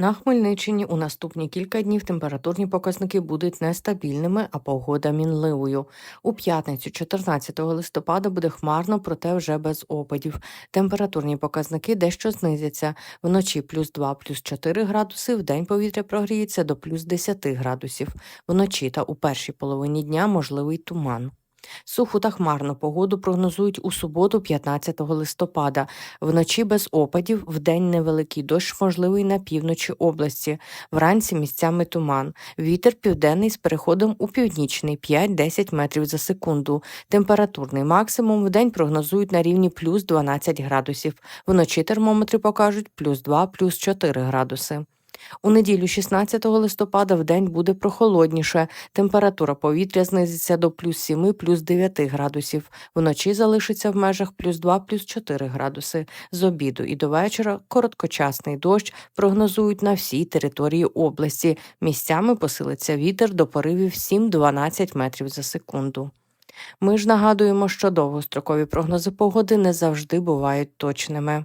На Хмельниччині у наступні кілька днів температурні показники будуть нестабільними, а погода мінливою. У п'ятницю, 14 листопада, буде хмарно, проте вже без опадів. Температурні показники дещо знизяться. Вночі плюс 2, плюс 4 градуси, вдень повітря прогріється до плюс 10 градусів. Вночі та у першій половині дня можливий туман. Суху та хмарну погоду прогнозують у суботу, 15 листопада. Вночі без опадів, вдень невеликий дощ можливий на півночі області. Вранці місцями туман. Вітер південний з переходом у північний 5-10 метрів за секунду. Температурний максимум вдень прогнозують на рівні плюс 12 градусів. Вночі термометри покажуть плюс 2, плюс 4 градуси. У неділю 16 листопада в день буде прохолодніше. Температура повітря знизиться до плюс 7, плюс 9 градусів. Вночі залишиться в межах плюс 2, плюс 4 градуси. З обіду і до вечора короткочасний дощ прогнозують на всій території області. Місцями посилиться вітер до поривів 7-12 метрів за секунду. Ми ж нагадуємо, що довгострокові прогнози погоди не завжди бувають точними.